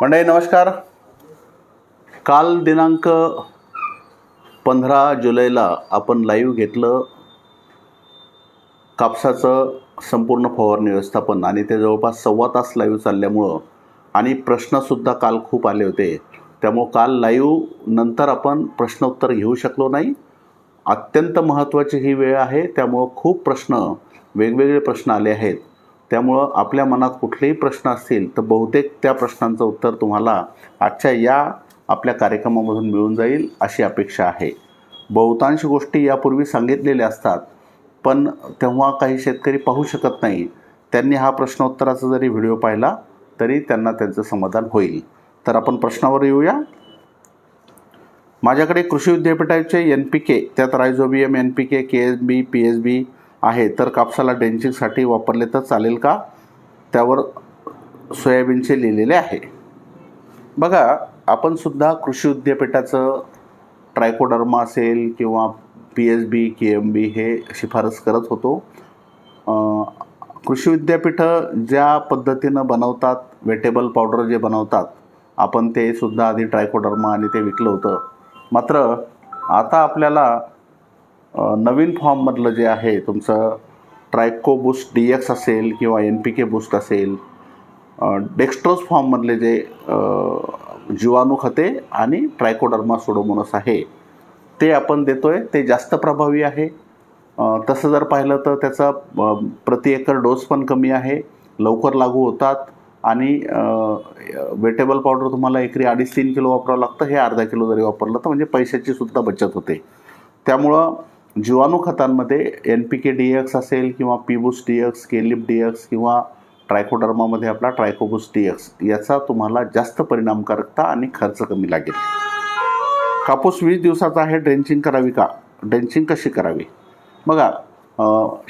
मंडळी नमस्कार. काल दिनांक पंधरा जुलैला आपण लाईव्ह घेतलं. कापसाचं संपूर्ण फवारणी व्यवस्थापन आणि ते जवळपास सव्वा तास लाईव्ह चालल्यामुळं आणि प्रश्नसुद्धा काल खूप आले होते. त्यामुळं काल लाईव्ह नंतर आपण प्रश्नोत्तर घेऊ शकलो नाही. अत्यंत महत्त्वाची ही वेळ आहे त्यामुळं खूप प्रश्न वेगवेगळे प्रश्न आले आहेत. त्यामुळं आपल्या मनात कुठलेही प्रश्न असतील तर बहुतेक त्या प्रश्नांचं उत्तर तुम्हाला आजच्या या आपल्या कार्यक्रमामधून मिळून जाईल अशी अपेक्षा आहे. बहुतांश गोष्टी यापूर्वी सांगितलेल्या असतात पण तेव्हा काही शेतकरी पाहू शकत नाही. त्यांनी हा प्रश्नोत्तराचा जरी व्हिडिओ पाहिला तरी त्यांना त्यांचं समाधान होईल. तर आपण प्रश्नावर येऊया. माझ्याकडे कृषी विद्यापीठाचे एन पी के त्यात rhizobium N P K K S B P S B आहे. तर कापसाला डेंचिंगसाठी वापरले तर चालेल का? त्यावर सोयाबीनचे लिहिलेले आहे. बघा आपण सुद्धा कृषी विद्यापीठाचं ट्रायकोडर्मा असेल किंवा P S B K M B हे शिफारस करत होतो. कृषी विद्यापीठं ज्या पद्धतीनं बनवतात वेटेबल पावडर जे बनवतात आपण ते सुद्धा आधी ट्रायकोडर्मा आणि ते विकलं होतं. मात्र आता आपल्याला नवीन फॉर्ममधलं जे आहे तुमचं ट्रायको बूस्ट डी एक्स असेल किंवा एन पी के बूस्ट असेल डेक्स्ट्रोस फॉर्ममधले जे जीवाणू खते आणि ट्रायकोडर्मा सोडोमोनस आहे ते आपण देतो आहे ते जास्त प्रभावी आहे. तसं जर पाहिलं तर त्याचा प्रति एकर डोस पण कमी आहे लवकर लागू होतात आणि वेटेबल पावडर तुम्हाला एकरी अडीच तीन किलो वापरावं लागतं हे अर्धा किलो जरी वापरलं तर म्हणजे पैशाची सुद्धा बचत होते. त्यामुळं जीवाणू खतांमध्ये N P K D X असेल किंवा पीबुस डी एक्स केलिप डी एक्स किंवा ट्रायकोडर्मामध्ये आपला ट्रायकोबुस डी एक्स याचा तुम्हाला जास्त परिणामकारकता आणि खर्च कमी लागेल. कापूस वीस दिवसाचा आहे ड्रेंचिंग करावी का? ड्रेंचिंग कशी करावी? बघा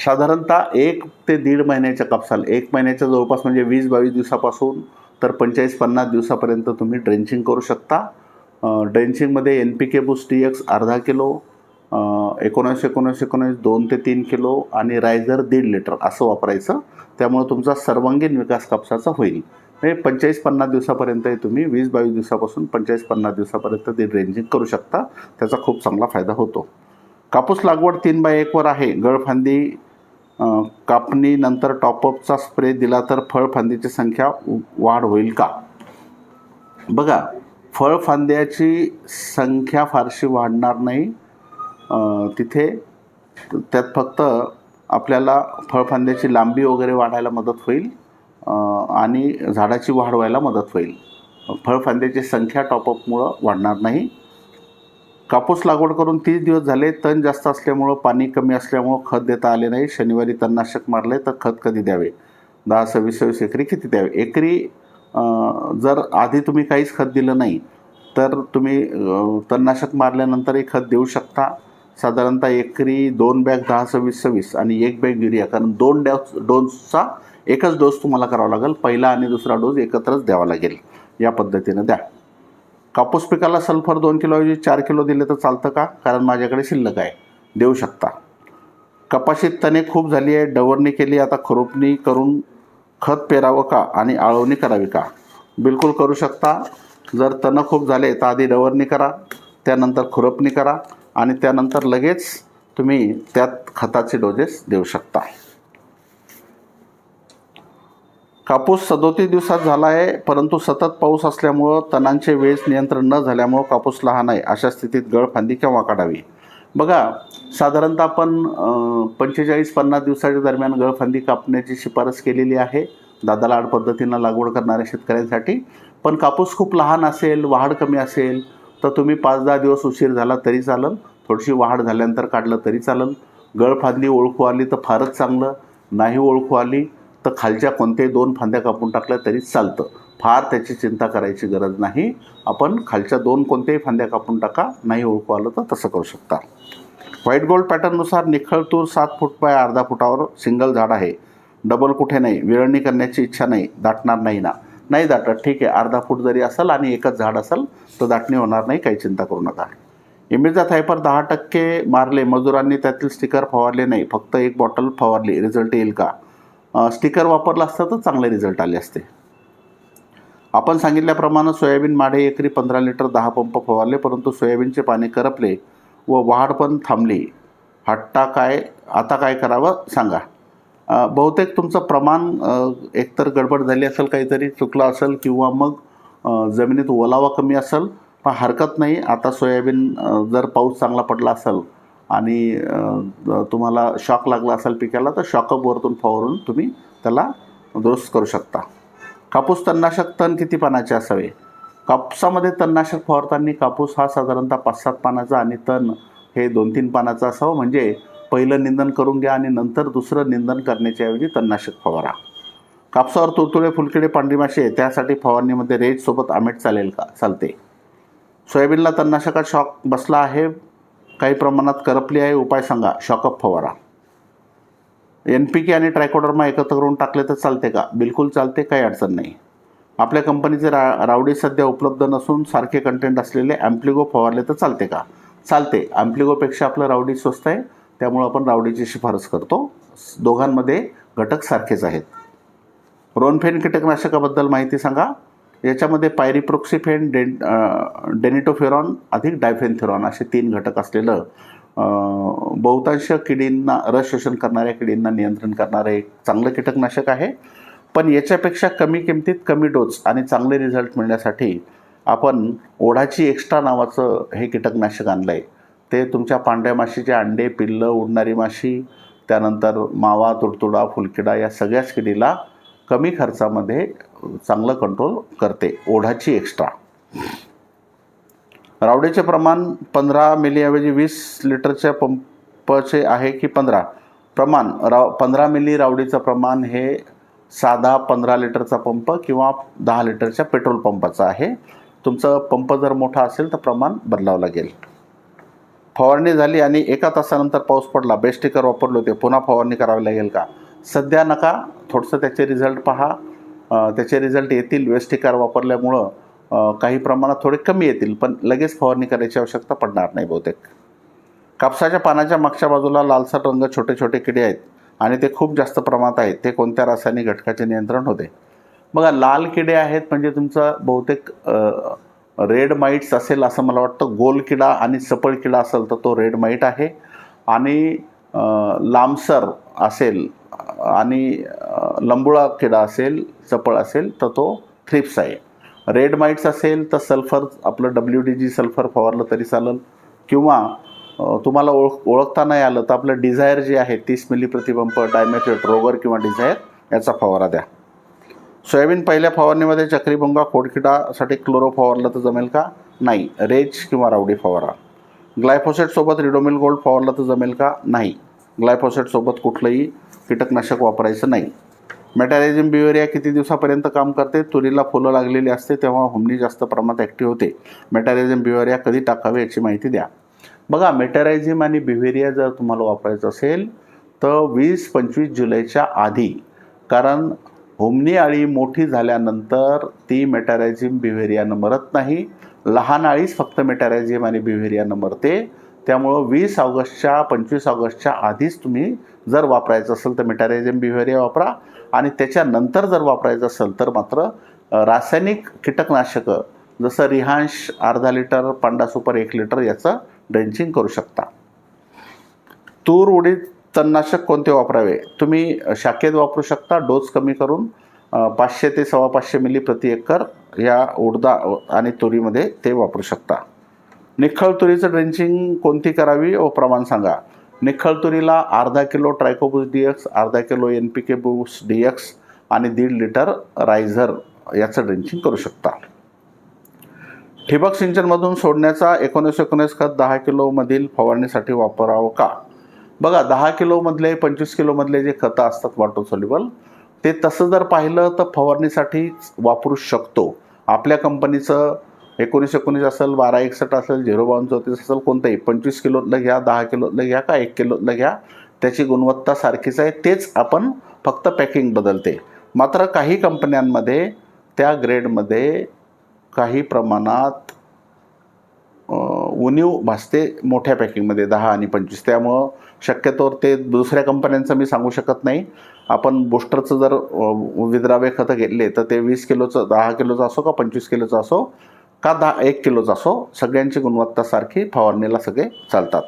साधारणतः एक ते दीड महिन्याच्या कापसाला एक महिन्याच्या जवळपास म्हणजे वीस बावीस दिवसापासून तर पंचेचाळीस पन्नास दिवसापर्यंत तुम्ही ड्रेंचिंग करू शकता. ड्रेंचिंगमध्ये N P K boost D X अर्धा किलो एकोणास एकोणास एकोणीस दोन ते तीन किलो आणि रायझर दीड लिटर असं वापरायचं. त्यामुळे तुमचा सर्वांगीण विकास कापसाचा होईल. म्हणजे पंचेचाळीस पन्नास दिवसापर्यंत तुम्ही वीस बावीस दिवसापासून पंचेचाळीस पन्नास दिवसापर्यंत ते रेंजिंग करू शकता. त्याचा खूप चांगला फायदा होतो. कापूस लागवड तीन बाय एकवर आहे. गळफांदी कापणीनंतर टॉपअपचा स्प्रे दिला तर फळफांदीची संख्या वाढ होईल का? बघा फळफांद्याची संख्या फारशी वाढणार नाही. तिथे त्यात फक्त आपल्याला फळफांद्याची लांबी वगैरे वाढायला मदत होईल आणि झाडाची वाढ व्हायला मदत होईल. फळफांद्याची संख्या टॉपअपमुळं वाढणार नाही. कापूस लागवड करून तीस दिवस झाले तण जास्त असल्यामुळं पाणी कमी असल्यामुळं खत देता आले नाही. शनिवारी तणनाशक मारले तर खत कधी द्यावे? दहा सव्वीस सव्वीस एकरी किती द्यावे? एकरी जर आधी तुम्ही काहीच खत दिलं नाही तर तुम्ही तणनाशक मारल्यानंतरही खत देऊ शकता. साधारणतः एकरी दोन बॅग दहा सव्वीस सव्वीस आणि एक बॅग युरिया. कारण दोन डॅस डोसचा एकच डोस तुम्हाला करावा लागेल. पहिला आणि दुसरा डोस एकत्रच द्यावा लागेल. या पद्धतीनं द्या. कापूस पिकाला सल्फर दोन किलोऐवजी चार किलो दिले तर चालतं का? कारण माझ्याकडे शिल्लक आहे. देऊ शकता. कपाशीत तणे खूप झाली आहे. डवरणी केली. आता खुरपणी करून खत पेरावं का आणि आळवणी करावी का? बिलकुल करू शकता. जर तणं खूप झाले तर आधी डवरणी करा. त्यानंतर खुरपणी करा. आणि त्यानंतर लगेच तुम्ही त्यात खताचे डोजेस देऊ शकता. कापूस सदोतीस दिवसात झाला आहे परंतु सतत पाऊस असल्यामुळं तणांचे वेज नियंत्रण न झाल्यामुळं कापूस लहान आहे अशा स्थितीत गळफांदी केव्हा काढावी? बघा साधारणतः आपण पंचेचाळीस पन्नास दिवसाच्या दरम्यान गळफांदी कापण्याची शिफारस केलेली आहे. दादा लाड पद्धतीनं लागवड करणाऱ्या शेतकऱ्यांसाठी. पण कापूस खूप लहान असेल वाढ कमी असेल तर तुम्ही पाच दहा दिवस उशीर झाला तरी चालेल. थोडीशी वाढ झाल्यानंतर काढलं तरी चालेल. गळफांदी ओळखू आली तर फारच चांगलं. नाही ओळखू आली तर खालच्या कोणत्याही दोन फांद्या कापून टाकल्या तरी चालतं. फार त्याची चिंता करायची गरज नाही. आपण खालच्या दोन कोणत्याही फांद्या कापून टाका नाही ओळखू आलं तर तसं करू शकता. व्हाईट गोल्ड पॅटर्ननुसार निखळ तूर सात फूट बाय अर्धा फुटावर सिंगल झाड आहे. डबल कुठे नाही. विळणी करण्याची इच्छा नाही. दाटणार नाही ना. नाही दाटत. ठीक आहे. अर्धा फूट जरी असेल आणि एकच झाड असेल तर दाटणी होणार नाही. काही चिंता करू नका. इमिजा थायपर दहा टक्के मारले मजुरांनी त्यातील स्टिकर फवारले नाही फक्त एक बॉटल फवारली रिझल्ट येईल का? स्टिकर वापरला असता तर चांगले रिझल्ट आले असते. आपण सांगितल्याप्रमाणे सोयाबीन माडे एकरी पंधरा लिटर दहा पंप फवारले परंतु सोयाबीनचे पाणी करपले व वाढ पण थांबली. हट्टा काय आता काय करावं सांगा. बहुतेक तुमचं प्रमाण एकतर गडबड झाली असेल काहीतरी चुकलं असेल किंवा मग जमिनीत ओलावा कमी असेल पण हरकत नाही. आता सोयाबीन जर पाऊस चांगला पडला असेल आणि तुम्हाला शॉक लागला असेल पिकाला तर शॉकअप वरतून फवारून तुम्ही त्याला दुरुस्त करू शकता. कापूस तणनाशक तण किती पानाचे असावे? कापसामध्ये तणनाशक फवारताना कापूस हा साधारणतः पाच सात पानाचा आणि तण हे दोन तीन पानाचं असावं. म्हणजे पहिलं निंदन करून घ्या आणि नंतर दुसरं निंदन करण्याच्या ऐवजी तणनाशक फवारा. कापसावर तुरतुळे फुलकिडे पांढरी मासे त्यासाठी फवारणीमध्ये रेजसोबत आमेट चालेल का? चालते. सोयाबीनला तणनाशकात शॉक बसला आहे काही प्रमाणात करपली आहे उपाय सांगा. शॉकअप फवारा. एन पी के आणि ट्रायकोडर्मा एकत्र करून टाकले तर चालते का? बिलकुल चालते काही अडचण नाही. आपल्या कंपनीचे रा रावडी सध्या उपलब्ध नसून सारखे कंटेंट असलेले ॲम्प्लिगो फवारले तर चालते का? चालते. ॲम्प्लिगोपेक्षा आपलं रावडी स्वस्त आहे त्यामुळं आपण रावडीची शिफारस करतो. दोघांमध्ये घटक सारखेच आहेत. रोनफेन कीटकनाशकाबद्दल माहिती सांगा. याच्यामध्ये पायरिप्रोक्सिफेन डेन डेनिटोफेरॉन अधिक डायफेनथेरॉन असे तीन घटक असलेलं बहुतांश किडींना रस शोषण करणाऱ्या किडींना नियंत्रण करणारं एक चांगलं कीटकनाशक आहे. पण याच्यापेक्षा कमी किमतीत कमी डोस आणि चांगले रिझल्ट मिळण्यासाठी आपण ओढाची एक्स्ट्रा नावाचं हे कीटकनाशक आणलं आहे ते तुमच्या पांढऱ्या माशीचे अंडे पिल्लं उडणारी माशी त्यानंतर मावा तुडतुडा फुलकिडा या सगळ्याच किडीला कमी खर्चामध्ये चांगलं कंट्रोल करते. ओढाची एक्स्ट्रा रावडीचे प्रमाण पंधरा मिलीऐवजी वीस लिटरच्या पंपचे आहे की पंधरा? प्रमाण राव पंधरा मिली रावडीचं प्रमाण हे साधा पंधरा लिटरचा पंप किंवा दहा लिटरच्या पेट्रोल पंपाचा आहे. तुमचं पंप जर मोठा असेल तर प्रमाण बदलावं लागेल. फवारणी झाली आणि एका तासानंतर पाऊस पडला. बेस्टिकर वापरले होते. पुन्हा फवारणी करावी लागेल का? सध्या नका. थोडंसं त्याचे रिझल्ट पहा. त्याचे रिझल्ट येतील. वेस्टिकार वापरल्यामुळं काही प्रमाणात थोडे कमी येतील पण लगेच फवारणी करायची आवश्यकता पडणार नाही बहुतेक. कापसाच्या पानाच्या मागच्या बाजूला लालसर रंग छोटे छोटे किडे आहेत आणि ते खूप जास्त प्रमाणात आहेत. ते कोणत्या रासायनिक घटकाचे नियंत्रण होते? बघा लाल किडे आहेत म्हणजे तुमचं बहुतेक रेड माईट्स असेल असं मला वाटतं. गोल किडा आणि सपळ किडा असेल तर तो रेड माईट आहे. आणि लांबसर असेल आणि लंबुळा किडा असेल चपळ असेल तर तो थ्रिप्स आहे. रेड माईट्स असेल तर सल्फर आपलं डब्ल्यू डी जी सल्फर फवारलं तरी चालेल. किंवा तुम्हाला ओळख ओळखता नाही आलं तर आपलं डिझायर जे आहे तीस मिली प्रतिबंप डायमेथेट रोगर किंवा डिझायर याचा फवारा द्या. सोयाबीन पहिल्या फवारणीमध्ये चक्रीभुंगा खोडकिडासाठी क्लोरो फवारलं तर जमेल का? नाही. रेज किंवा रावडी फवारा. ग्लायफोसेटसोबत रिडोमिल गोल्ड फवारलं तर जमेल का? नाही. ग्लायफोसेटसोबत कुठलंही कीटकनाशक वापरायचं नाही. मेटॅरिझम बिवेरिया किती दिवसापर्यंत काम करते? तुरीला फुलं लागलेली असते तेव्हा हुमणी जास्त प्रमाणात ॲक्टिव्ह होते. मेटॅरिझम बिवेरिया कधी टाकावे याची माहिती द्या. बघा मेटॅरायझिम आणि बिव्हेरिया जर तुम्हाला वापरायचं असेल तर वीस पंचवीस जुलैच्या आधी कारण होमनी आळी मोठी झाल्यानंतर ती मेटॅरायझिम बिव्हेरियानं मरत नाही. लहान आळीच फक्त मेटॅरायझिम आणि बिव्हेरियानं मरते. त्यामुळं वीस ऑगस्टच्या पंचवीस ऑगस्टच्या आधीच तुम्ही जर वापरायचं असेल तर मेटॅरायझिम बिव्हेरिया वापरा आणि त्याच्यानंतर जर वापरायचं असेल तर मात्र रासायनिक कीटकनाशकं जसं रिहांश अर्धा लिटर पांडा सुपर एक लिटर याचं ड्रेंचिंग करू शकता. तूर उडीद तणनाशक कोणते वापरावे? तुम्ही शाखेत वापरू शकता डोस कमी करून पाचशे ते सव्वा पाचशे मिली प्रति एकर या उडदा आणि तुरीमध्ये ते वापरू शकता. निखळ तुरीचं ड्रेंचिंग कोणती करावी? व प्रमाण सांगा. निखळ तुरीला अर्धा kilo tricho boost D X अर्धा kilo N P K boost D X आणि दीड लिटर रायझर याचं ड्रेंचिंग करू शकता. ठिबक सिंचनमधून सोडण्याचा एकोणीस एकोणीस खत दहा किलोमधील फवारणीसाठी वापरावं का? बघा दहा किलोमधले पंचवीस किलोमधले जे खतं असतात वॉटर सोल्युबल ते तसं जर पाहिलं तर फवारणीसाठी वापरू शकतो. आपल्या कंपनीचं एकोणीस एकोणीस असेल बारा एकसष्ट असेल झिरो बावन्न चौतीस असेल कोणतंही पंचवीस किलोतलं घ्या दहा किलोतलं घ्या का एक किलोतलं घ्या त्याची गुणवत्ता सारखीच आहे. तेच आपण फक्त पॅकिंग बदलते. मात्र काही कंपन्यांमध्ये त्या ग्रेडमध्ये काही प्रमाणात उणीव भासते मोठ्या पॅकिंगमध्ये दहा आणि पंचवीस. त्यामुळं शक्यतोवर ते दुसऱ्या कंपन्यांचं मी सांगू शकत नाही. आपण बुस्टरचं जर विद्रावे खतं घेतले तर ते वीस किलोचं दहा किलोचं असो का पंचवीस किलोचं असो का दहा एक किलोचा असो सगळ्यांची गुणवत्ता सारखी फवारणीला सगळे चालतात.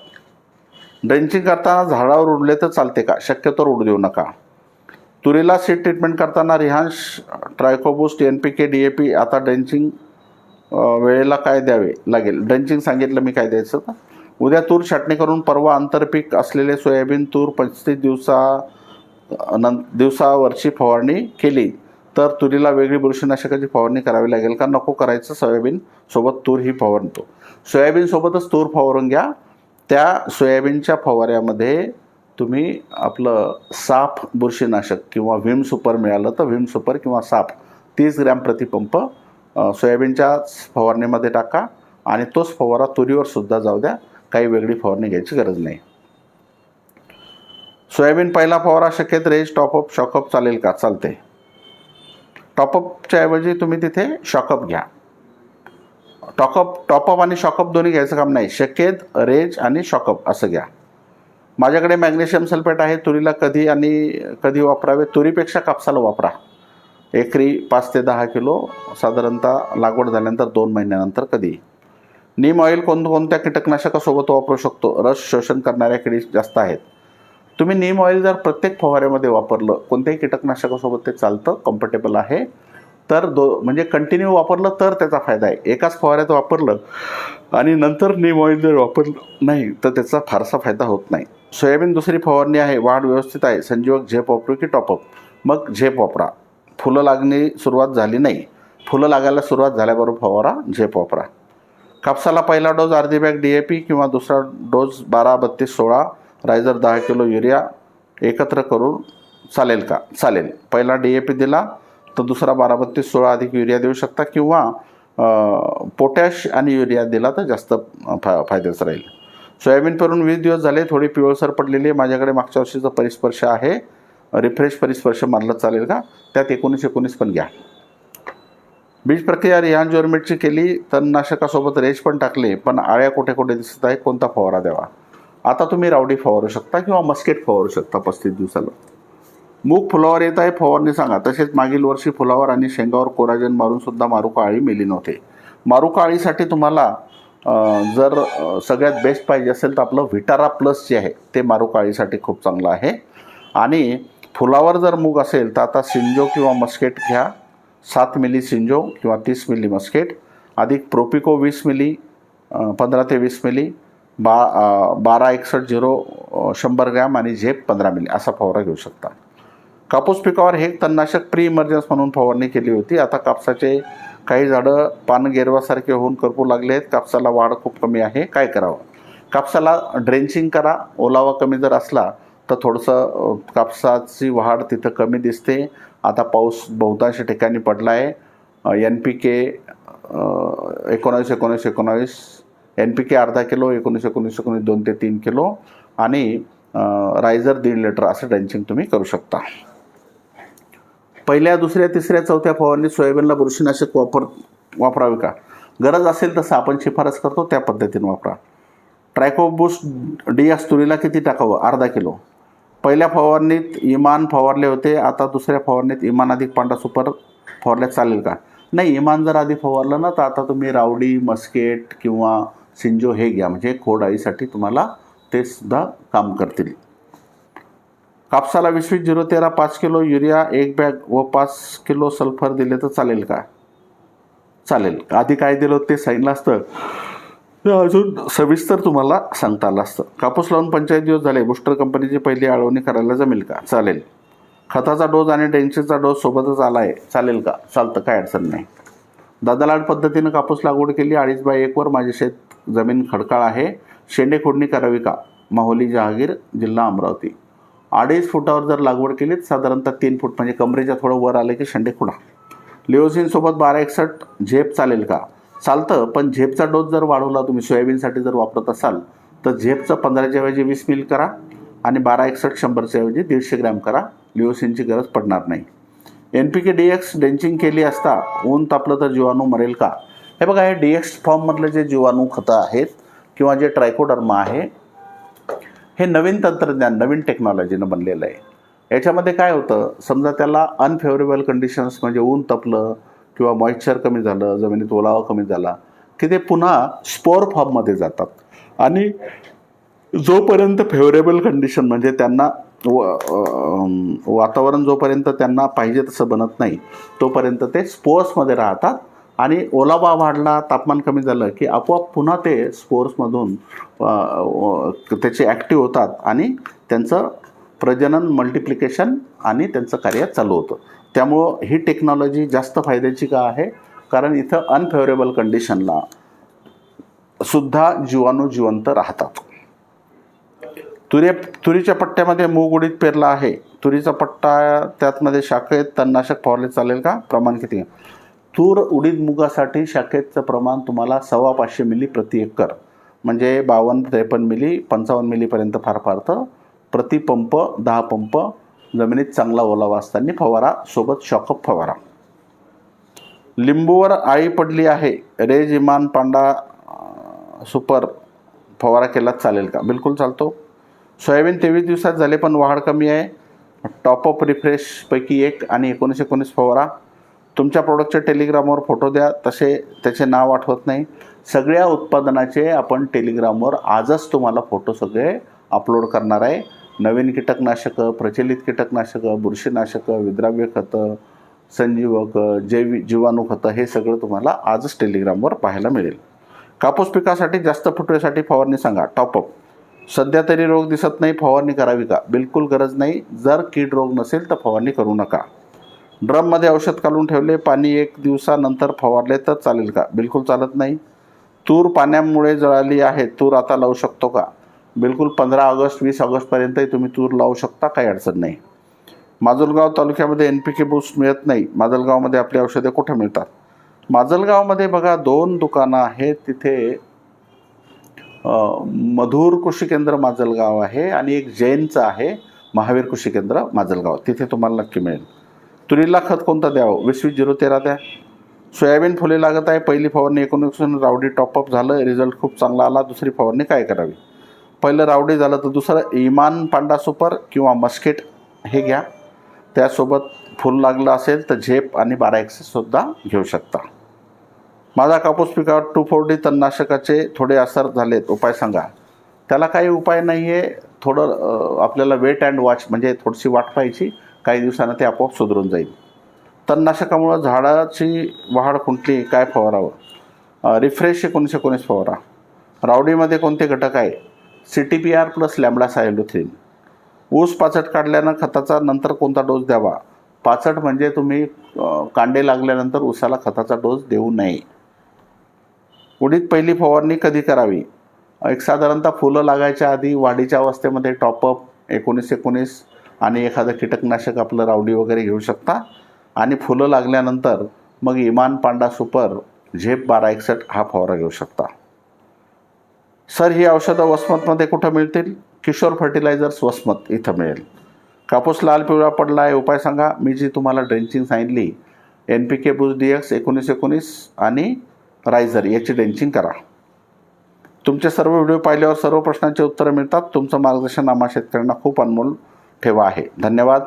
ड्रेंचिंग करताना झाडावर उडले तर चालते का? शक्यतोवर उडू देऊ नका. तुरीला सीड ट्रीटमेंट करताना Rihansh tricho boost N P K D A P आता ड्रेंचिंग वेळेला काय द्यावे लागेल? ड्रेंचिंग सांगितलं मी काय द्यायचं तर उद्या तूर छाटणी करून परवा आंतरपीक असलेले सोयाबीन तूर पंचवीस दिवसा नं दिवसावरची फवारणी केली. तर तुरीला वेगळी बुरशीनाशकाची फवारणी करावी लागेल का? नको करायचं. सोयाबीन सोबत तूर ही फवारतो. सोयाबीनसोबतच तूर फवारून घ्या. त्या सोयाबीनच्या फवाऱ्यामध्ये तुम्ही आपलं साप बुरशीनाशक किंवा व्हीम सुपर मिळालं तर व्हीम सुपर किंवा साप तीस ग्रॅम प्रतिपंप सोयाबीनच्याच फवारणीमध्ये टाका आणि तोच फवारा तुरीवर सुद्धा जाऊ द्या. काही वेगळी फवारणी घ्यायची गरज नाही. सोयाबीन पहिला फवारा शक्यत रेज टॉपअप शॉकअप चालेल का? चालते टॉपअपच्या ऐवजी तुम्ही तिथे शॉकअप घ्या. टॉकअप टॉपअप आणि शॉकअप दोन्ही घ्यायचं काम नाही. शक्यत रेज आणि शॉकअप असं घ्या. माझ्याकडे मॅग्नेशियम सल्फेट आहे तुरीला कधी आणि कधी वापरावे? तुरीपेक्षा कापसाला वापरा. एकरी पाच ते दहा किलो साधारणतः लागवड झाल्यानंतर दोन महिन्यानंतर कधी. नीम ऑइल कोणकोणत्या कीटकनाशकासोबत वापरू शकतो? रस शोषण करणाऱ्या किडी जास्त आहेत. तुम्ही नीम ऑइल जर प्रत्येक फवाऱ्यामध्ये वापरलं कोणत्याही कीटकनाशकासोबत ते चालतं कम्फर्टेबल आहे. तर दो म्हणजे कंटिन्यू वापरलं तर त्याचा फायदा आहे. एकाच फवाऱ्यात वापरलं आणि नंतर नीम ऑइल जर वापरलं नाही तर त्याचा फारसा फायदा होत नाही. सोयाबीन दुसरी फवारणी आहे वाढ व्यवस्थित आहे. संजीवक झेप वापरू की टॉपअप मग झेप वापरा. फुलं लागणे सुरुवात झाली नाही. फुलं लागायला सुरुवात झाल्याबरोबर फवारा झेप वापरा. कापसाला पहिला डोस अर्धी बॅग डी ए पी किंवा दुसरा डोस बारा बत्तीस सोळा. रायझर दहा किलो युरिया एकत्र करून चालेल का? चालेल. पहिला डी ए पी दिला तर दुसरा बारा बत्तीस सोळा अधिक युरिया देऊ शकता किंवा पोटॅश आणि युरिया दिला तर जास्त फा फायद्याचं राहील. सोयाबीन पेरून वीस दिवस झाले थोडी पिवळसर पडलेली आहे. माझ्याकडे मागच्या वर्षीचा परिस्पर्श आहे. रिफ्रेश परिस्पर्श मारलं चालेल का? त्यात एकोणीस एकोणीस पण घ्या. बीज प्रक्रिया रिहान जोरमेटची केली तणनाशकासोबत रेज पण टाकले पण आळ्या कुठे कुठे दिसत आहे कोणता फवारा द्यावा? आता तुम्ही रावडी फवारू शकता किंवा मस्केट फवारू शकता पस्तीस दिवसाला. मूग फुलावर येत आहे फवारणी सांगा. तसेच मागील वर्षी फुलावर आणि शेंगावर कोराजन मारून सुद्धा मारुका आळी मेली नव्हते. मारुका आळीसाठी तुम्हाला जर सगळ्यात बेस्ट पाहिजे असेल तर आपलं व्हिटारा प्लस जे आहे ते मारुका आळीसाठी खूप चांगलं आहे. आणि फुलावर जर मूग असेल तर आता सिंजो किंवा मस्केट घ्या. सात मिली सिंजो किंवा तीस मिली मस्केट अधिक प्रोपिको वीस मिली पंधरा ते वीस मिली. बा बारा एकसष्ट झिरो शंभर ग्रॅम आणि झेप पंधरा मिली असा फवारा घेऊ शकता. कापूस पिकावर हे तणनाशक प्री इमर्जन्स म्हणून फवारणी केली होती. आता कापसाचे काही झाडं पान गेरवासारखे होऊन करपू लागले आहेत. कापसाला वाढ खूप कमी आहे. काय करावं? कापसाला ड्रेंचिंग करा. ओलावा कमी जर असला तर थोडंसं कापसाची वाढ तिथं कमी दिसते. आता पाऊस बहुतांश ठिकाणी पडला आहे एन पी के एकोणावीस एकोणावीस एकोणावीस एन पी के अर्धा किलो एकोणीस एकोणीस एकोणीस दोन ते तीन किलो आणि रायझर दीड लिटर असं ड्रेंचिंग तुम्ही करू शकता. पहिल्या दुसऱ्या तिसऱ्या चौथ्या फवारणी सोयाबीनला बुरशीनाशक वापर वापरावे का? गरज असेल तसं आपण शिफारस करतो त्या पद्धतीने वापरा. ट्रायकोबुस डियास तुरीला किती टाकावं? अर्धा किलो. पहिल्या फवारणीत इमान फवारले होते आता दुसऱ्या फवारणीत इमान अधिक पांढरा सुपर फवारल्या चालेल का? नाही इमान जर आधी फवारलं ना तर आता तुम्ही रावडी मस्केट किंवा सिंजो हे घ्या. म्हणजे खोड आळीसाठी तुम्हाला ते सुद्धा काम करतील. कापसाला वीस वीस झिरो तेरा पाच किलो युरिया एक बॅग व पाच किलो सल्फर दिले तर चालेल का? चालेल. आधी काय दिलं ते सांगितलं असतं. अजून सविस्तर तुम्हाला सांगता आलं असतं. कापूस लावून पंचायत दिवस झाले. बुस्टर कंपनीची पहिली आळवणी करायला जमेल का? चालेल. खताचा डोस आणि डेन्सीचा डोस सोबतच आला आहे चालेल का? चालतं. काय अडचण नाही. दादालाड पद्धतीनं कापूस लागवड केली. अडीच बाय एकवर माझे शेत जमीन खडकाळ आहे. शेंडे खोडणी करावी का? माहुली जहागीर जिल्हा अमरावती. अडीच फुटावर जर लागवड केली तर साधारणतः तीन फूट म्हणजे कमरेच्या थोडं वर आले की शेंडे खुडा लिओसिनसोबत बारा एकसठ झेप चालेल का? चालतं पण झेपचा डोस जर वाढवला तुम्ही सोयाबीनसाठी जर वापरत असाल तर झेपचं पंधराच्या ऐवजी वीस मिल करा आणि बारा एकसष्ट शंभरच्या ऐवजी दीडशे ग्रॅम करा. लिओसिनची गरज पडणार नाही. N P K D X drenching केली असता ऊन तापलं तर जीवाणू मरेल का? हे बघा हे डी एक्स फॉर्ममधले जे जीवाणू खतं आहेत किंवा जे ट्रायकोडर्मा आहे हे नवीन तंत्रज्ञान नवीन टेक्नॉलॉजीनं बनलेलं आहे. याच्यामध्ये काय होतं समजा त्याला अनफेवरेबल कंडिशन्स म्हणजे ऊन तपलं किंवा मॉइश्चर कमी झालं जमिनीत ओलावा कमी झाला की ते पुन्हा स्पोर फॉर्ममध्ये जातात. आणि जोपर्यंत फेवरेबल कंडिशन म्हणजे त्यांना व वातावरण जोपर्यंत त्यांना पाहिजे तसं बनत नाही तोपर्यंत ते स्पोर्ट्समध्ये राहतात. आणि ओलावा वाढला तापमान कमी झालं की आपोआप पुन्हा ते स्पोर्ट्समधून त्याचे ॲक्टिव्ह होतात आणि त्यांचं प्रजनन मल्टिप्लिकेशन आणि त्यांचं कार्य चालू होतं. त्यामुळं ही टेक्नॉलॉजी जास्त फायद्याची का आहे? कारण इथं अनफेवरेबल कंडिशनला सुद्धा जीवाणू जिवंत राहतात. तुरे तुरीच्या पट्ट्यामध्ये मूग उडीद पेरला आहे. तुरीचा पट्टा त्यातमध्ये शाखेत तणनाशक फवारले चालेल का? प्रमाण किती तूर उडीद मुगासाठी शाखेचं प्रमाण तुम्हाला सव्वा पाचशे मिली प्रति एकर म्हणजे बावन्न त्रेपन्न मिली पंचावन्न मिलीपर्यंत फार फार तर प्रति पंप दहा पंप जमिनीत चांगला ओलावा असताना फवारा सोबत शॉकअप फवारा. लिंबूवर आळी पडली आहे रेज इमान पांडा सुपर फवारा केला चालेल का? बिलकुल चालतो. सोयाबीन तेवीस दिवसात झाले पण वाढ कमी आहे. टॉपअप रिफ्रेशपैकी एक आणि एकोणीस एकोणीस फवारा तुमच्या प्रोडक्टचे टेलिग्रामवर फोटो द्या. तसे त्याचे नाव आठवत नाही. सगळ्या उत्पादनाचे आपण टेलिग्रामवर आजच तुम्हाला फोटो सगळे अपलोड करणार आहे. नवीन कीटकनाशकं प्रचलित कीटकनाशकं बुरशीनाशकं विद्राव्य खतं संजीवक जैविक जीवाणू खतं हे सगळं तुम्हाला आजच टेलिग्रामवर पाहायला मिळेल. कापूस पिकासाठी जास्त फुटवेसाठी फवारणी सांगा. टॉपअप सध्या तरी रोग दिसत नाही फवारणी करावी का? बिलकुल गरज नाही. जर कीड रोग नसेल तर फवारणी करू नका. ड्रममध्ये औषध घालून ठेवले पाणी एक दिवसानंतर फवारले तर चालेल का? बिलकुल चालत नाही. तूर पाण्यामुळे जळाली आहे. तूर आता लावू शकतो का? बिलकुल पंधरा ऑगस्ट वीस ऑगस्टपर्यंतही तुम्ही तूर लावू शकता काही अडचण नाही. माजलगाव तालुक्यामध्ये एन पी के बूस्ट मिळत नाही. माजलगावमध्ये आपली औषधे कुठे मिळतात? माजलगावमध्ये बघा दोन दुकानं आहेत. तिथे मधुर कृषी केंद्र माजलगाव आहे आणि एक जैनचं आहे महावीर कृषी केंद्र माजलगाव. तिथे तुम्हाला नक्की मिळेल. तुरीला खत कोणतं द्यावं? वीस वीस झिरो तेरा द्या. सोयाबीन फुले लागत आहे पहिली फवारणी एकोणीस रावडी टॉपअप झालं रिझल्ट खूप चांगला आला दुसरी फवारणी काय करावी? पहिलं रावडी झालं तर दुसरं इमान पांडा सुपर किंवा मस्केट हे घ्या. त्यासोबत फुल लागलं असेल तर झेप आणि बारा एक्सेससुद्धा घेऊ शकता. माझा कापूस पिकावर टू फोर्टी तणनाशकाचे थोडे असर झालेत उपाय सांगा. त्याला काही उपाय नाही आहे थोडं आपल्याला वेट अँड वॉच म्हणजे थोडीशी वाट पाहायची. काही दिवसानं ते आपोआप सुधरून जाईल. तणनाशकामुळं झाडाची वाढ खुंटली काय फवारावं? रिफ्रेश एकोणीसशे एकोणीस फवारा. रावडीमध्ये कोणते घटक आहे? C T P R plus lambda cyhalothrin ऊस पाचट काढल्यानं खताचा नंतर कोणता डोस द्यावा? पाचट म्हणजे तुम्ही कांडे लागल्यानंतर ऊसाला खताचा डोस देऊ नये. उडीत पहिली फवारणी कधी करावी? एक साधारणतः फुलं लागायच्या आधी वाढीच्या अवस्थेमध्ये टॉपअप एकोणीस एकोणीस आणि एखादं कीटकनाशक आपलं रावडी वगैरे घेऊ शकता. आणि फुलं लागल्यानंतर मग इमान पांडा सुपर झेप बारा एकसठ हा फवारा घेऊ शकता. सर ही औषधं वसमतमध्ये कुठं मिळतील? किशोर फर्टिलायझर्स वसमत इथं मिळेल. कापूस लाल पिवळा पडला आहे उपाय सांगा. मी जी तुम्हाला ड्रेंचिंग सांगितली N P K boost D X एकोणीस एकोणीस आणि रायझर याची ड्रेंचिंग करा. तुमचे सर्व व्हिडिओ पाहिल्यावर सर्व प्रश्नांची उत्तरं मिळतात. तुमचं मार्गदर्शन आम्हा शेतकऱ्यांना खूप अनमोल ठेवा आहे. धन्यवाद.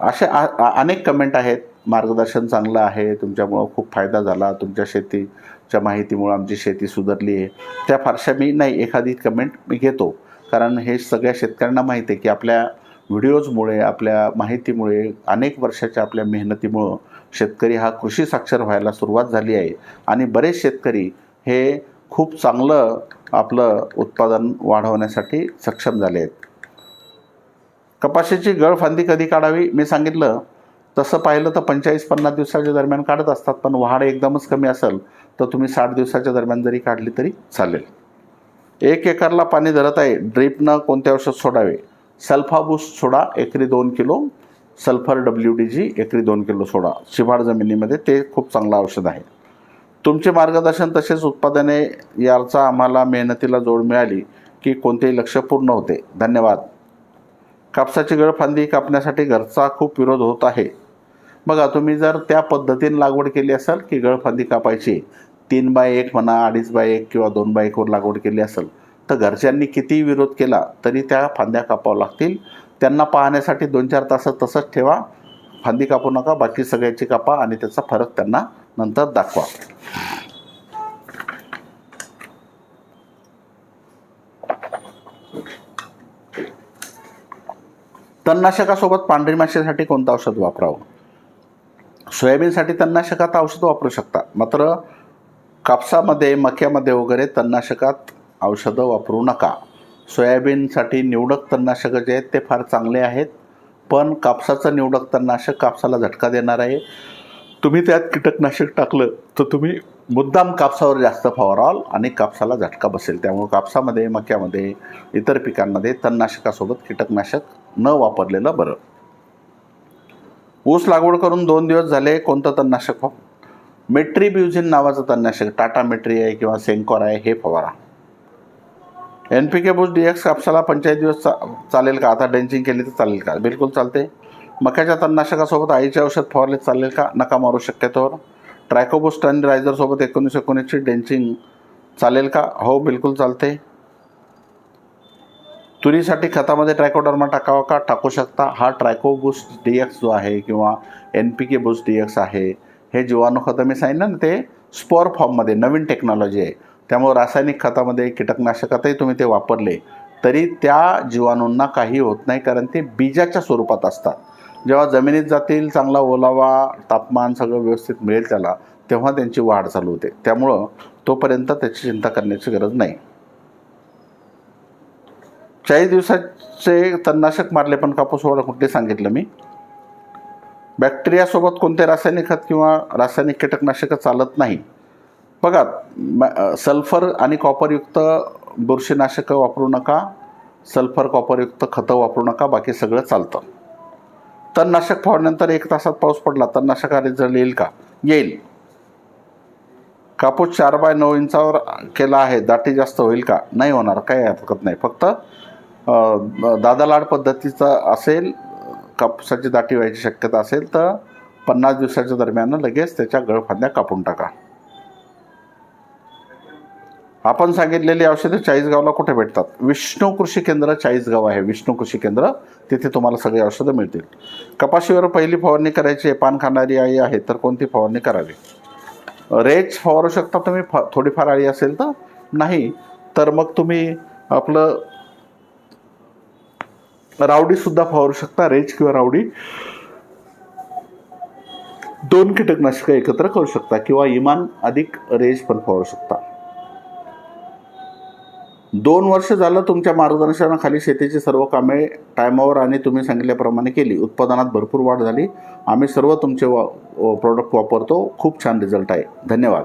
असे आ- अनेक कमेंट आहेत. मार्गदर्शन चांगलं आहे. तुमच्यामुळं खूप फायदा झाला. तुमच्या शेतीच्या माहितीमुळं आमची शेती सुधारली आहे. त्या फारशा मी नाही. एखादी कमेंट मी घेतो. कारण हे सगळ्या शेतकऱ्यांना माहिती आहे की आपल्या व्हिडिओजमुळे आपल्या माहितीमुळे अनेक वर्षाच्या आपल्या मेहनतीमुळं शेतकरी हा कृषी साक्षर व्हायला सुरुवात झाली आहे. आणि बरेच शेतकरी हे खूप चांगलं आपलं उत्पादन वाढवण्यासाठी सक्षम झाले आहेत. कपाशीची गळफांदी कधी काढावी? मी सांगितलं. तसं पाहिलं तर पंचेचाळीस पन्नास दिवसाच्या दरम्यान काढत असतात पण वाढ एकदमच कमी असेल तर तुम्ही साठ दिवसाच्या दरम्यान जरी काढली तरी चालेल. एक एकरला पाणी धरत आहे. ड्रीपनं कोणते औषध सोडावे? सल्फाबूस सोडा एकरी दोन kilo. Sulphur W D G एकरी दोन किलो सोडा. शिवाड जमिनीमध्ये ते खूप चांगलं औषध आहे. तुमचे मार्गदर्शन तसेच उत्पादने याचा आम्हाला मेहनतीला जोड मिळाली की कोणतेही लक्ष पूर्ण होते. धन्यवाद. कापसाची गळफांदी कापण्यासाठी घरचा खूप विरोध होत आहे. बघा तुम्ही जर त्या पद्धतीने लागवड केली असेल की गळफांदी कापायची तीन बाय एक म्हणा अडीच बाय एक किंवा दोन बाय एकवर लागवड केली असेल तर घरच्यांनी कितीही विरोध केला तरी त्या फांद्या कापाव्या लागतील. त्यांना पाहण्यासाठी दोन चार तास तसंच ठेवा. फांदी कापू नका बाकी सगळ्याची कापा आणि त्याचा फरक त्यांना नंतर दाखवा. तणनाशकासोबत पांढरी माशीसाठी कोणतं औषध वापरावं? सोयाबीनसाठी तणनाशकात औषध वापरू शकता. मात्र कापसामध्ये मक्यामध्ये वगैरे तणनाशकात औषधं वापरू नका. सोयाबीनसाठी निवडक तणनाशकं जे आहेत ते फार चांगले आहेत पण कापसाचं निवडक तणनाशक कापसाला झटका देणार आहे. तुम्ही त्यात कीटकनाशक टाकलं तर तुम्ही मुद्दाम कापसावर जास्त फवाराल आणि कापसाला झटका बसेल. त्यामुळे कापसामध्ये मक्यामध्ये इतर पिकांमध्ये तणनाशकासोबत कीटकनाशक न वापरलेलं बरं. ऊस लागवड करून दोन दिवस झाले कोणतं तणनाशक हो? वाप मेट्रीब्युझिन नावाचं तणनाशक टाटा मेट्री आहे किंवा सेंकॉर आहे हे फवारा. N P K boost D x कापसाला पंचायत दिवस चा चालेल का? आता डेंचिंग केली तर चालेल का? बिलकुल चालते. मक्याच्या तणनाशकासोबत आईचे औषध फवारले चालेल का? नका मारू शक्यतोवर. ट्रायकोबुस्ट आणि रायझरसोबत एकोणीस एकोणीसची डेंचिंग चालेल का? हो बिलकुल चालते. तुरीसाठी खतामध्ये ट्रायकोडर्मा टाकावा का? टाकू शकता. हा ट्रायकोबुस डी एक्स जो आहे किंवा N P K boost D x आहे हे जीवाणू खतं मी सांगितलं ना ते स्पॉर फॉर्ममध्ये नवीन टेक्नॉलॉजी आहे. त्यामुळे रासायनिक खतामध्ये कीटकनाशकातही तुम्ही ते वापरले तरी त्या जीवाणूंना काही होत नाही कारण ते बीजाच्या स्वरूपात असतात. जेव्हा जमिनीत जातील चांगला ओलावा तापमान सगळं व्यवस्थित मिळेल त्याला तेव्हा त्यांची वाढ चालू होते. त्यामुळं तोपर्यंत त्याची चिंता करण्याची गरज नाही. चाळीस दिवसाचे तणनाशक मारले पण कापूस वाढ कुठले सांगितलं मी? बॅक्टेरियासोबत कोणते रासायनिक खत किंवा रासायनिक कीटकनाशकं चालत नाही? बघा सल्फर आणि कॉपरयुक्त बुरशीनाशकं वापरू नका सल्फर कॉपरयुक्त खतं वापरू नका बाकी सगळं चालतं. तणनाशक फवारल्यानंतर एक तासात पाऊस पडला तणनाशक रिझल्ट येईल का? येईल. कापूस चार बाय नऊ इंचावर केला आहे दाटी जास्त होईल का? नाही होणार काही हरकत नाही. फक्त दादा लाड पद्धतीचं असेल कापसाची दाटी व्हायची शक्यता असेल तर पन्नास दिवसाच्या दरम्यान लगेच त्याच्या गळफांद्या कापून टाका. आपण सांगितलेली औषधं चाळीसगावला कुठे भेटतात? विष्णू कृषी केंद्र चाळीसगाव आहे. विष्णू कृषी केंद्र तिथे तुम्हाला सगळी औषधं मिळतील. कपाशीवर पहिली फवारणी करायची आहे पान खाणारी आई आहे तर कोणती फवारणी करावी? रेच फवारू शकता तुम्ही फ थोडीफार आळी असेल तर? नाही तर मग तुम्ही आपलं रावडीसुद्धा फवारू शकता रेज किंवा रावडी. दोन कीटकनाशकं एकत्र करू शकता किंवा इमान अधिक रेज पण फवारू शकता. दोन वर्ष झालं तुमच्या मार्गदर्शनाखाली शेतीची सर्व कामे टायमावर आणि तुम्ही सांगितल्याप्रमाणे केली. उत्पादनात भरपूर वाढ झाली. आम्ही सर्व तुमचे वा प्रोडक्ट वापरतो. खूप छान रिझल्ट आहे. धन्यवाद.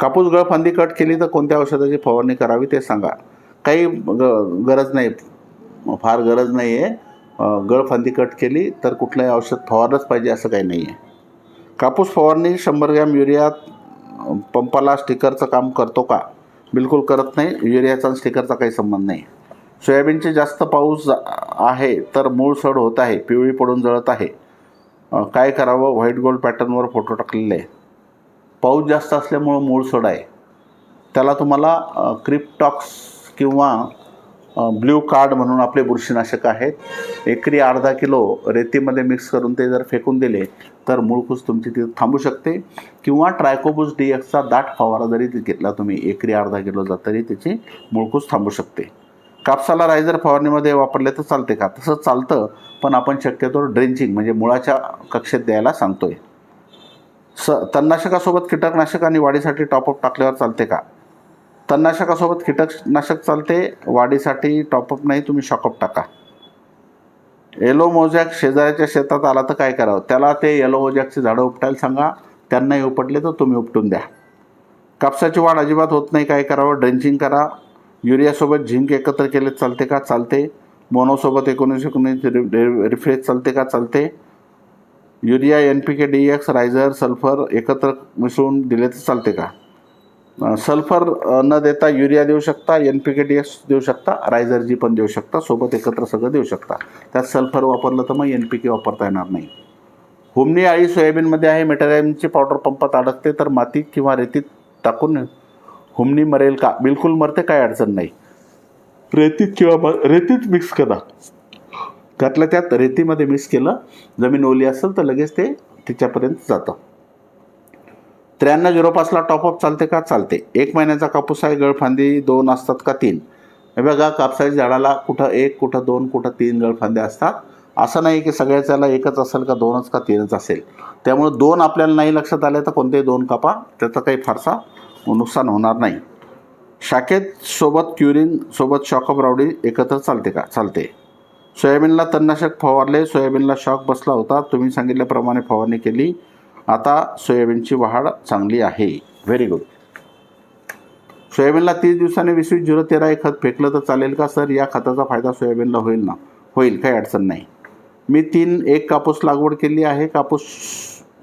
कापूस गळफांदी कट केली तर कोणत्या औषधाची फवारणी करावी ते सांगा. काही ग गरज नाही. फार गरज नाही आहे गळफांदी कट केली तर कुठलंही औषध फवारलंच पाहिजे असं काही नाही आहे कापूस फवारणी शंभर ग्रॅम युरिया पंपाला स्टिकरचं काम करतो का? बिलकुल करत नाही. युरियाचा आणि स्टिकरचा काही संबंध नाही. सोयाबीनचे जास्त पाऊस आहे तर मूळ सड होत आहे पिवळी पडून जळत आहे. काय करावं? व्हाईट गोल्ड पॅटर्नवर फोटो टाकलेले आहे. पाऊस जास्त असल्यामुळं मूळ सड आहे. त्याला तुम्हाला क्रिप्टॉक्स किंवा ब्ल्यू कार्ड म्हणून आपले बुरशीनाशक आहेत. एकरी अर्धा किलो रेतीमध्ये मिक्स करून ते जर फेकून दिले तर मूळकूस तुमची तिथे थांबू शकते. किंवा ट्रायकोबुस डी एक्सचा दाट फवारा जरी घेतला तुम्ही एकरी अर्धा किलोचा तरी त्याची मूळकूस थांबू शकते. कापसाला रायझर फवारणीमध्ये वापरले तर चालते का? तसं चालतं पण आपण शक्यतो ड्रेंचिंग म्हणजे मुळाच्या कक्षेत द्यायला सांगतोय. स तणनाशकासोबत कीटकनाशक आणि वाढीसाठी टॉपअप टाकल्यावर चालते का? तणनाशकासोबत कीटकनाशक चालते. वाढीसाठी टॉपअप नाही तुम्ही शॉकअप टाका. येलो मोजॅक शेजाऱ्याच्या शेतात आला तर काय करावं? त्याला ते येलो मोजॅकचे झाडं उपटायला सांगा. त्यांनाही उपटले तर तुम्ही उपटून द्या. कापसाची वाढ अजिबात होत नाही. काय करावं? ड्रेंचिंग करा. युरियासोबत झिंक एकत्र केले चालते का? चालते. मोनोसोबत एकोणीस एकोणीस रिफ्रेश चालते का? चालते. Urea N P K D X riser sulphur एकत्र मिसळून दिले तर चालते का? सल्फर न देता युरिया देऊ शकता N P K D X देऊ शकता रायझर जी पण देऊ शकता सोबत एकत्र सगळं देऊ शकता. त्यात सल्फर वापरलं तर मग एन पी के वापरता येणार नाही. हुमणी आळी सोयाबीनमध्ये आहे मेटॅरियमची पावडर पंपात अडकते तर मातीत किंवा रेतीत टाकून हुमणी मरेल का? बिलकुल मरते काय अडचण नाही. रेतीत किंवा म- रेतीत मिक्स करा. त्यातल्या त्यात रेतीमध्ये मिक्स केलं जमीन ओली असेल तर लगेच ते तिच्यापर्यंत जातं. त्र्याण्णव झिरो पाचला टॉपअप चालते का? चालते. एक महिन्याचा कापूस आहे गळफांदी दोन असतात का? तीन. हे बघा कापसाच्या झाडाला कुठं एक कुठं दोन कुठं तीन गळफांदे असतात. असं नाही की सगळ्याच्याला एकच असेल का दोनच का तीनच असेल. त्यामुळे दोन आपल्याला नाही लक्षात आले तर कोणतेही दोन कापा. त्याचा काही फारसा नुकसान होणार नाही. शाखेत सोबत क्युरिन सोबत शॉकअप रावडी एकत्र चालते का? चालते. सोयाबीनला तणनाशक फवारले सोयाबीनला शॉक बसला होता. तुम्ही सांगितल्याप्रमाणे फवारणी केली. आता सोयाबीनची वाढ चांगली आहे. व्हेरी गुड सोयाबीनला तीस दिवसाने वीसवीस झिरो तेरा एक खत फेकलं तर चालेल का सर? या खताचा फायदा सोयाबीनला होईल ना? होईल काही अडचण नाही. मी तीन एक कापूस लागवड केली आहे. कापूस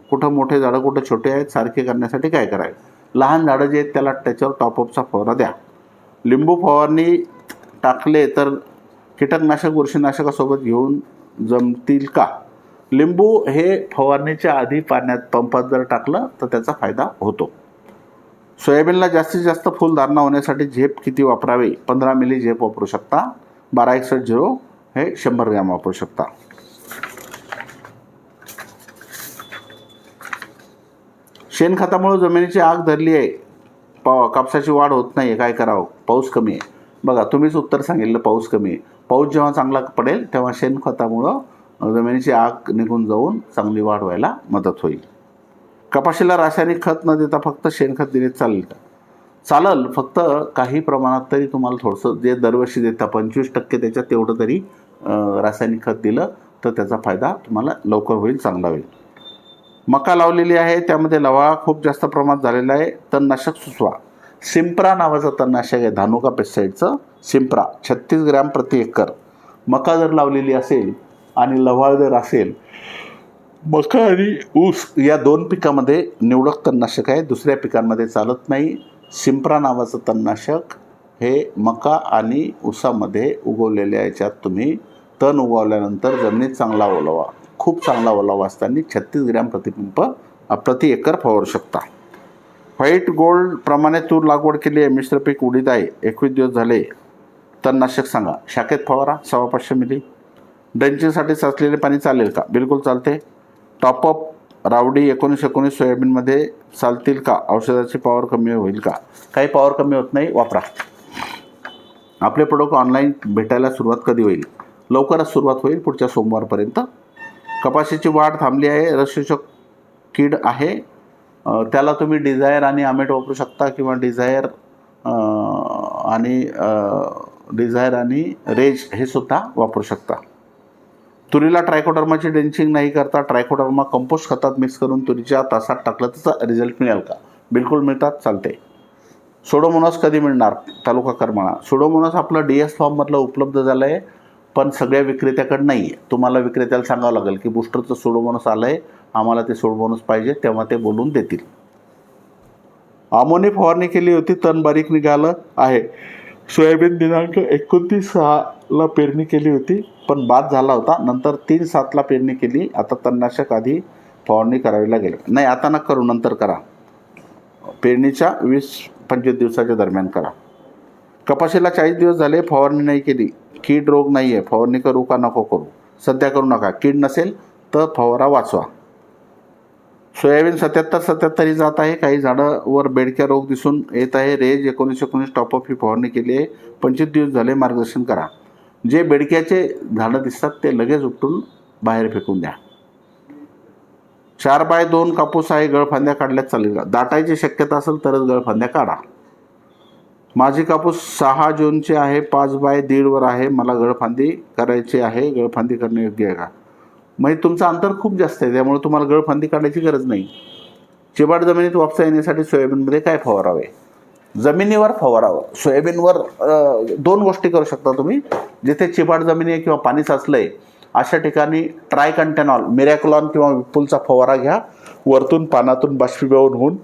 कुठं मोठे झाडं कुठं छोटे आहेत सारखे करण्यासाठी काय करावे लहान झाडं जे आहेत त्याला त्याच्यावर टॉपअपचा फवारा द्या. लिंबू फवारणी टाकले तर कीटकनाशक बुरशीनाशकासोबत घेऊन जमतील का? लिंबू हे फवारणीच्या आधी पाण्यात पंपात जर टाकलं तर त्याचा फायदा होतो. सोयाबीनला जास्तीत जास्त फुलधारणा होण्यासाठी झेप किती वापरावे? पंधरा मिली झेप वापरू शकता. बारा एकसष्ट झिरो हे शंभर ग्रॅम वापरू शकता. शेणखतामुळे जमिनीची आग धरली आहे. पा कापसाची वाढ होत नाही आहे काय करावं? पाऊस कमी आहे. बघा तुम्हीच उत्तर सांगितलं पाऊस कमी आहे. पाऊस जेव्हा चांगला पडेल तेव्हा शेणखतामुळं जमिनीची आग निघून जाऊन चांगली वाढ व्हायला मदत होईल. कपाशीला रासायनिक खत न देता फक्त शेणखत दिले चालेल का? चालल फक्त काही प्रमाणात तरी तुम्हाला थोडंसं जे दरवर्षी देता पंचवीस टक्के त्याच्यात तेवढं तरी रासायनिक खत दिलं तर त्याचा फायदा तुम्हाला लवकर होईल चांगला होईल. मका लावलेली आहे त्यामध्ये लवाळा खूप जास्त प्रमाणात झालेला आहे तणनाशक सुचवा. सिम्प्रा नावाचं तणनाशक आहे धानुका पेस्टसाईडचं सिम्प्रा छत्तीस ग्रॅम प्रति एकर. मका जर लावलेली असेल आणि लवाळ जर असेल मका आणि ऊस या दोन पिकामध्ये निवडक तणनाशक आहे. दुसऱ्या पिकांमध्ये चालत नाही. सिम्प्रा नावाचं तणनाशक हे मका आणि ऊसामध्ये उगवलेल्या याच्यात तुम्ही तण उगवल्यानंतर जमिनीत चांगला ओलावा खूप चांगला ओलावा असताना छत्तीस ग्रॅम प्रतिपिंप प्रति एकर फवारू शकता. व्हाईट गोल्ड प्रमाणे तूर लागवड केली आहे. मिश्र पीक उडीत आहे. एकवीस दिवस झाले. तणनाशक सांगा. शाखेत फवारा. सव्वा पाचशे मिली. डंचिंगसाठी साचलेले पाणी चालेल का? बिलकुल चालते. टॉपअप रावडी एकोणीस एकोणीस सोयाबीनमध्ये चालतील का? औषधाची पॉवर कमी होईल का? काही पॉवर कमी होत नाही वापरा. आपले प्रोडक्ट ऑनलाईन भेटायला सुरुवात कधी होईल? लवकरच सुरुवात होईल पुढच्या सोमवारपर्यंत. कपाशीची वाढ थांबली आहे रसशोषक कीड आहे. त्याला तुम्ही डिझायर आणि आमेट वापरू शकता किंवा डिझायर आणि डिझायर आणि रेज हे सुद्धा वापरू शकता. तुरीला ट्रायकोडर्माची डेन्सिंग नाही करता ट्रायकोडर्मा कंपोस्ट खतात मिक्स करून तुरीच्या तासात टाकलं त्याचा रिझल्ट मिळेल का? बिलकुल मिळतात चालते. सोडोमोनॉस कधी मिळणार? तालुका करमाळा. सोडोमोनॉस आपलं डी एस फॉर्ममधलं उपलब्ध झालं आहे पण सगळ्या विक्रेत्याकडे नाही आहे तुम्हाला विक्रेत्याला सांगावं लागेल की बुस्टरचं सोडोमोनस आलं आहे आम्हाला ते सोडोमोनस पाहिजे तेव्हा ते बोलून देतील. आमोनी फवारणी केली होती तण बारीक निघालं आहे. सोयाबीन दिनांक एकोणतीस सहाला पेरणी केली होती पण बाद झाला होता. नंतर तीन सातला पेरणी केली. आता तणनाशक आधी फवारणी करावी लागेल नाही आता ना करू. नंतर करा. पेरणीच्या वीस पंचवीस दिवसाच्या दरम्यान करा. कपाशीला चाळीस दिवस झाले फवारणी नाही केली. कीड रोग नाही आहे फवारणी करू का नको करू? सध्या करू नका. कीड नसेल तर फवारा वाचवा. सोयाबीन सत्याहत्तर सत्याहत्तर ही जात आहे. काही झाडावर बेडक्या रोग दिसून येत आहे. रेज एकोणीस एकोणीस टॉपअप ही फवारणी केली आहे. पंचवीस दिवस झाले मार्गदर्शन करा. जे बेडक्याचे झाडं दिसतात ते लगेच उपटून बाहेर फेकून द्या. चार बाय दोन कापूस आहे गळफांद्या काढल्यात चालेल का दाटायची शक्यता असेल तरच गळफांद्या काढा. माझी कापूस सहा जूनचे आहे पाच बाय दीडवर आहे. मला गळफांदी करायची आहे. गळफांदी करणे योग्य आहे का? म्हणजे तुमचं अंतर खूप जास्त आहे त्यामुळे तुम्हाला गळफांदी काढायची गरज नाही. चिबाड जमिनीत वापसा येण्यासाठी सोयाबीनमध्ये काय फवारावे? जमिनीवर फवारावं. सोयाबीनवर दोन गोष्टी करू शकता तुम्ही. जिथे चिबाड जमिनी आहे किंवा पाणी साचलं आहे अशा ठिकाणी ट्रायकंटेनॉल मिरॅक्लॉन किंवा विपुलचा फवारा घ्या. वरतून पानातून बाष्पीभवन होऊन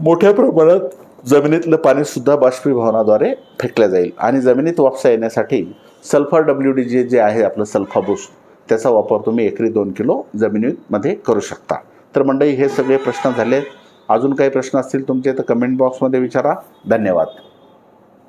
मोठ्या प्रमाणात जमिनीतलं पाणीसुद्धा बाष्पीभवनाद्वारे फेकलं जाईल. आणि जमिनीत वापसा येण्यासाठी सल्फर डब्ल्यू डी जे जे आहे आपलं सल्फाबूस त्याचा वापर तुम्ही एकरी दोन किलो जमिनीमध्ये करू शकता. तर मंडळी हे सगळे प्रश्न झाले. अजून काही प्रश्न असतील तुमचे तर कमेंट बॉक्समध्ये विचारा. धन्यवाद.